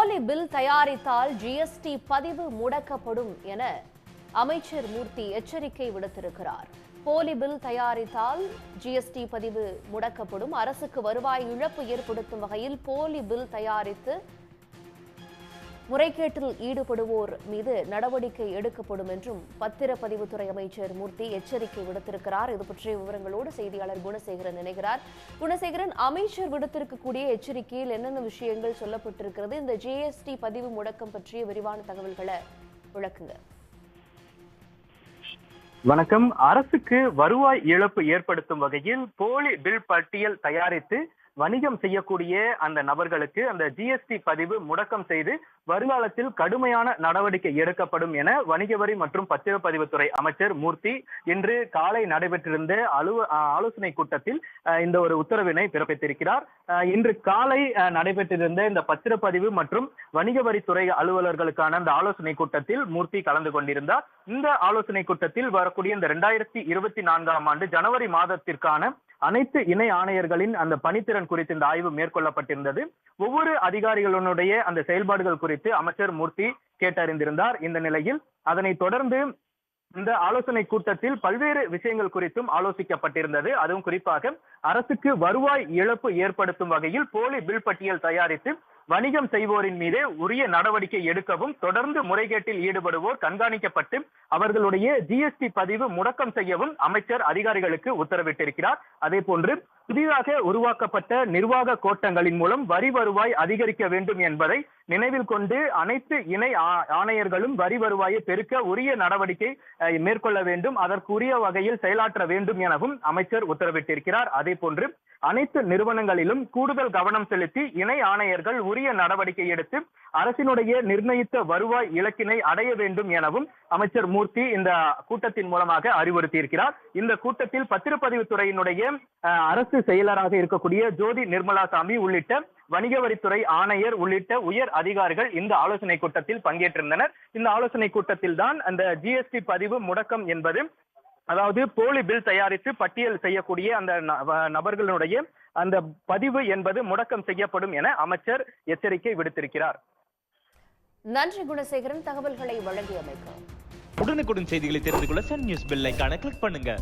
போலி bill தயாரித்தால் GST பதிவு முடக்கப்படும் என அமைச்சர் மூர்த்தி எச்சரிக்கை விடுத்திருக்கிறார். போலி பில் தயாரித்தால் ஜிஎஸ்டி பதிவு முடக்கப்படும். அரசுக்கு வருவாய் இழப்பு ஏற்படுத்தும் வகையில் போலி பில் தயாரித்து முறைகேட்டில் ஈடுபடுவோர் மீது நடவடிக்கை எடுக்கப்படும் என்றும் பத்திரப்பதிவுத்துறை அமைச்சர் மூர்த்தி எச்சரிக்கை விடுத்திருக்கிறார். இது பற்றிய விவரங்களோடு செய்தியாளர் குணசேகரன் இணைகிறார். குணசேகரன் அமைச்சர் விடுத்திருக்கக்கூடிய எச்சரிக்கையில் என்னென்ன விஷயங்கள் சொல்லப்பட்டிருக்கிறது? இந்த ஜிஎஸ்டி பதிவு முடக்கம் பற்றிய விரிவான தகவல்களை விளக்குங்க. வணக்கம். அரசுக்கு வருவாய் இழப்பு ஏற்படுத்தும் வகையில் போலி பில் பட்டியல் தயாரித்து வணிகம் செய்யக்கூடிய அந்த நபர்களுக்கு அந்த ஜிஎஸ்டி பதிவு முடக்கம் செய்து வருங்காலத்தில் கடுமையான நடவடிக்கை எடுக்கப்படும் என வணிக வரி மற்றும் பத்திரப்பதிவுத்துறை அமைச்சர் மூர்த்தி இன்று காலை நடைபெற்றிருந்த அலுவ ஆலோசனை கூட்டத்தில் இந்த ஒரு உத்தரவினை பிறப்பித்திருக்கிறார். அஹ், இன்று காலை அஹ், நடைபெற்றிருந்த இந்த பத்திரப்பதிவு மற்றும் வணிக வரித்துறை அலுவலர்களுக்கான அந்த ஆலோசனை கூட்டத்தில் மூர்த்தி கலந்து கொண்டிருந்தார். இந்த ஆலோசனை கூட்டத்தில் வரக்கூடிய இந்த இரண்டாயிரத்தி இருபத்தி நான்காம் ஆண்டு ஜனவரி மாதத்திற்கான அனைத்து இணை ஆணையர்களின் அந்த பணித்திறன் குறித்து இந்த ஆய்வு மேற்கொள்ளப்பட்டிருந்தது. ஒவ்வொரு அதிகாரிகளுடைய அந்த செயல்பாடுகள் குறித்து அமைச்சர் மூர்த்தி கேட்டறிந்திருந்தார். இந்த நிலையில் அதனைத் தொடர்ந்து இந்த ஆலோசனை கூட்டத்தில் பல்வேறு விஷயங்கள் குறித்தும் ஆலோசிக்கப்பட்டிருந்தது. அதுவும் குறிப்பாக அரசுக்கு வருவாய் இழப்பு ஏற்படுத்தும் வகையில் போலி பில் பட்டியல் தயாரித்து வணிகம் செய்வோரின் மீதே உரிய நடவடிக்கை எடுக்கவும் தொடர்ந்து முறைகேட்டில் ஈடுபடுவோர் கண்காணிக்கப்பட்டு அவர்களுடைய ஜிஎஸ்டி பதிவு முடக்கம் செய்யவும் அமைச்சர் அதிகாரிகளுக்கு உத்தரவிட்டிருக்கிறார். அதே போன்று புதிதாக உருவாக்கப்பட்ட நிர்வாக கோட்டங்களின் மூலம் வரி வருவாய் அதிகரிக்க வேண்டும் என்பதை நினைவில் கொண்டு அனைத்து இணை ஆ- ஆணையர்களும் வரி வருவாயை பெருக்க உரிய நடவடிக்கை மேற்கொள்ள வேண்டும். அதற்குரிய வகையில் செயலாற்ற வேண்டும் எனவும் அமைச்சர் உத்தரவிட்டிருக்கிறார். அதே போன்று அனைத்து நிறுவனங்களிலும் கூடுதல் கவனம் செலுத்தி இணை ஆணையர்கள் உரிய நடவடிக்கை எடுத்து அரசினுடைய நிர்ணயித்த வருவாய் இலக்கினை அடைய வேண்டும் எனவும் அமைச்சர் மூர்த்தி இந்த கூட்டத்தின் மூலமாக அறிவுறுத்தியிருக்கிறார். இந்த கூட்டத்தில் பத்திரப்பதிவுத்துறையினுடைய அஹ், அரசு செயலராக இருக்கக்கூடிய ஜோதி நிர்மலா சாமி உள்ளிட்ட வணிக வரித்துறை ஆணையர் உள்ளிட்ட உயர் அதிகாரிகள் இந்த ஆலோசனை கூட்டத்தில் பங்கேற்றிருந்தனர். இந்த ஆலோசனை கூட்டத்தில் தான் அந்த ஜிஎஸ்டி பதிவு முடக்கம் என்பது அதாவது போலி பில் தயாரித்து பட்டியல் செய்யக்கூடிய அந்த ந- நபர்களுடைய அந்த பதிவு என்பது முடக்கம் செய்யப்படும் என அமைச்சர் எச்சரிக்கை விடுத்திருக்கிறார். நன்றி குணசேகரன் தகவல்களை வழங்கியமைக்க. உடனுக்குடன் செய்திகளை தெரிந்து கொள்ள சன் நியூஸ் பெல் கிளிக் பண்ணுங்க.